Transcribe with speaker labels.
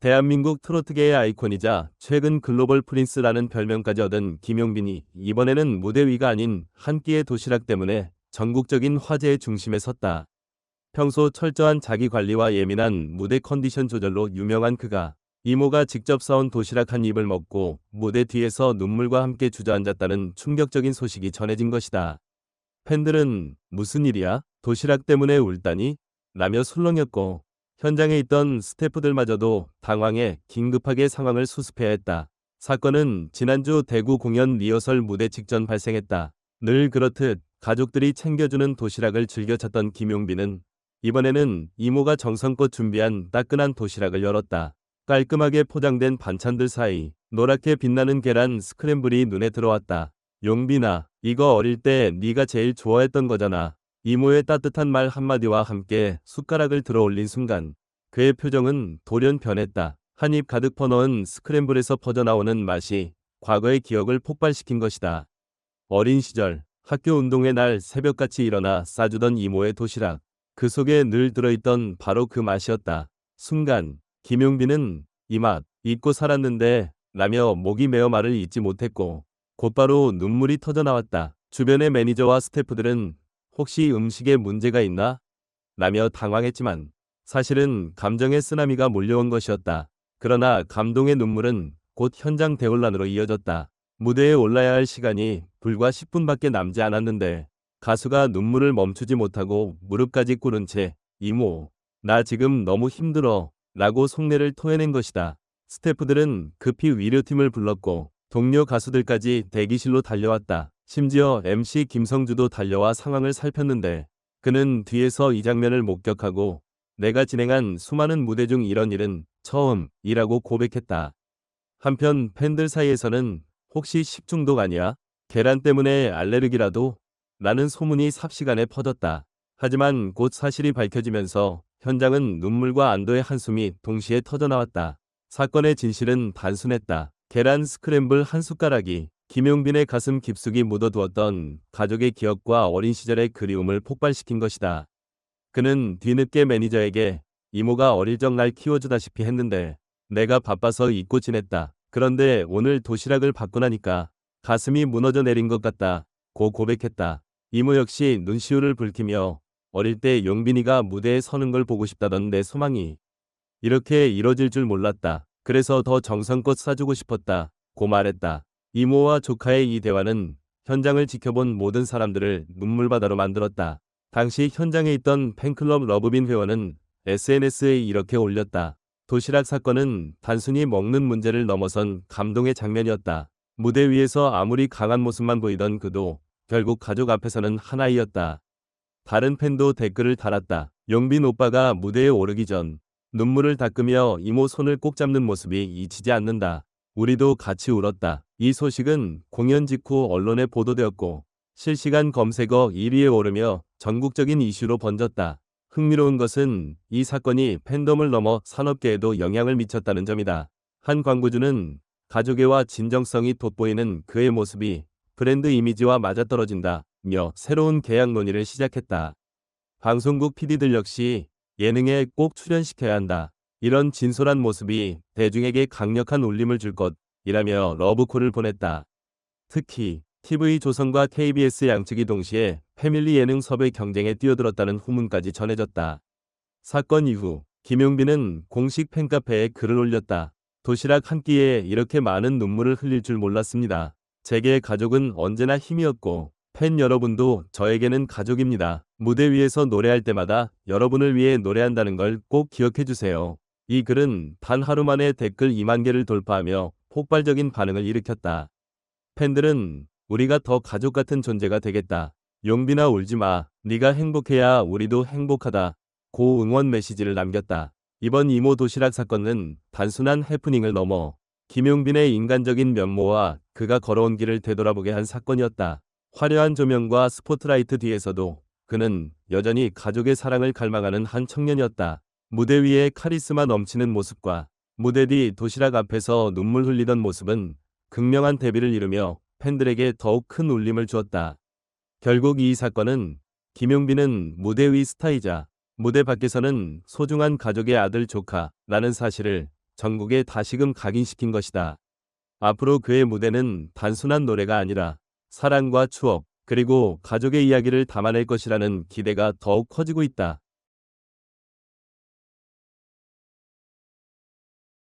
Speaker 1: 대한민국 트로트계의 아이콘이자 최근 글로벌 프린스라는 별명까지 얻은 김용빈이 이번에는 무대 위가 아닌 한 끼의 도시락 때문에 전국적인 화제의 중심에 섰다. 평소 철저한 자기 관리와 예민한 무대 컨디션 조절로 유명한 그가 이모가 직접 사온 도시락 한 입을 먹고 무대 뒤에서 눈물과 함께 주저앉았다는 충격적인 소식이 전해진 것이다. 팬들은 무슨 일이야? 도시락 때문에 울다니? 라며 술렁였고 현장에 있던 스태프들마저도 당황해 긴급하게 상황을 수습해야 했다. 사건은 지난주 대구 공연 리허설 무대 직전 발생했다. 늘 그렇듯 가족들이 챙겨주는 도시락을 즐겨 찾던 김용빈은 이번에는 이모가 정성껏 준비한 따끈한 도시락을 열었다. 깔끔하게 포장된 반찬들 사이 노랗게 빛나는 계란 스크램블이 눈에 들어왔다. 용빈아, 이거 어릴 때 네가 제일 좋아했던 거잖아. 이모의 따뜻한 말 한마디와 함께 숟가락을 들어 올린 순간 그의 표정은 돌연 변했다. 한 입 가득 퍼넣은 스크램블에서 퍼져나오는 맛이 과거의 기억을 폭발시킨 것이다. 어린 시절 학교 운동회 날 새벽같이 일어나 싸주던 이모의 도시락. 그 속에 늘 들어있던 바로 그 맛이었다. 순간 김용빈은 이 맛 잊고 살았는데 라며 목이 메어 말을 잊지 못했고 곧바로 눈물이 터져나왔다. 주변의 매니저와 스태프들은 혹시 음식에 문제가 있나? 라며 당황했지만 사실은 감정의 쓰나미가 몰려온 것이었다. 그러나 감동의 눈물은 곧 현장 대혼란으로 이어졌다. 무대에 올라야 할 시간이 불과 10분밖에 남지 않았는데 가수가 눈물을 멈추지 못하고 무릎까지 꿇은 채 이모, 나 지금 너무 힘들어 라고 속내를 토해낸 것이다. 스태프들은 급히 위로팀을 불렀고 동료 가수들까지 대기실로 달려왔다. 심지어 MC 김성주도 달려와 상황을 살폈는데 그는 뒤에서 이 장면을 목격하고 내가 진행한 수많은 무대 중 이런 일은 처음이라고 고백했다. 한편 팬들 사이에서는 혹시 식중독 아니야? 계란 때문에 알레르기라도? 라는 소문이 삽시간에 퍼졌다. 하지만 곧 사실이 밝혀지면서 현장은 눈물과 안도의 한숨이 동시에 터져나왔다. 사건의 진실은 단순했다. 계란 스크램블 한 숟가락이 김용빈의 가슴 깊숙이 묻어두었던 가족의 기억과 어린 시절의 그리움을 폭발시킨 것이다. 그는 뒤늦게 매니저에게 이모가 어릴 적 날 키워주다시피 했는데 내가 바빠서 잊고 지냈다. 그런데 오늘 도시락을 받고 나니까 가슴이 무너져 내린 것 같다. 고 고백했다. 이모 역시 눈시울을 붉히며 어릴 때 용빈이가 무대에 서는 걸 보고 싶다던 내 소망이 이렇게 이뤄질 줄 몰랐다. 그래서 더 정성껏 사주고 싶었다. 고 말했다. 이모와 조카의 이 대화는 현장을 지켜본 모든 사람들을 눈물바다로 만들었다. 당시 현장에 있던 팬클럽 러브빈 회원은 SNS에 이렇게 올렸다. 도시락 사건은 단순히 먹는 문제를 넘어선 감동의 장면이었다. 무대 위에서 아무리 강한 모습만 보이던 그도 결국 가족 앞에서는 하나이었다. 다른 팬도 댓글을 달았다. 용빈 오빠가 무대에 오르기 전 눈물을 닦으며 이모 손을 꼭 잡는 모습이 잊히지 않는다. 우리도 같이 울었다. 이 소식은 공연 직후 언론에 보도되었고 실시간 검색어 1위에 오르며 전국적인 이슈로 번졌다. 흥미로운 것은 이 사건이 팬덤을 넘어 산업계에도 영향을 미쳤다는 점이다. 한 광고주는 가족애와 진정성이 돋보이는 그의 모습이 브랜드 이미지와 맞아떨어진다. 며 새로운 계약 논의를 시작했다. 방송국 PD들 역시 예능에 꼭 출연시켜야 한다. 이런 진솔한 모습이 대중에게 강력한 울림을 줄 것 이라며 러브콜을 보냈다. 특히 TV조선과 KBS 양측이 동시에 패밀리 예능 섭외 경쟁에 뛰어들었다는 후문까지 전해졌다. 사건 이후 김용빈은 공식 팬카페에 글을 올렸다. 도시락 한 끼에 이렇게 많은 눈물을 흘릴 줄 몰랐습니다. 제게 가족은 언제나 힘이었고 팬 여러분도 저에게는 가족입니다. 무대 위에서 노래할 때마다 여러분을 위해 노래한다는 걸 꼭 기억해 주세요. 이 글은 단 하루 만에 댓글 2만 개를 돌파하며 폭발적인 반응을 일으켰다. 팬들은 우리가 더 가족 같은 존재가 되겠다. 용빈아 울지 마. 네가 행복해야 우리도 행복하다. 고 응원 메시지를 남겼다. 이번 이모 도시락 사건은 단순한 해프닝을 넘어 김용빈의 인간적인 면모와 그가 걸어온 길을 되돌아보게 한 사건이었다. 화려한 조명과 스포트라이트 뒤에서도 그는 여전히 가족의 사랑을 갈망하는 한 청년이었다. 무대 위에 카리스마 넘치는 모습과 무대 뒤 도시락 앞에서 눈물 흘리던 모습은 극명한 데뷔를 이루며 팬들에게 더욱 큰 울림을 주었다. 결국 이 사건은 김용빈은 무대 위 스타이자 무대 밖에서는 소중한 가족의 아들 조카라는 사실을 전국에 다시금 각인시킨 것이다. 앞으로 그의 무대는 단순한 노래가 아니라 사랑과 추억, 그리고 가족의 이야기를 담아낼 것이라는 기대가 더욱 커지고 있다.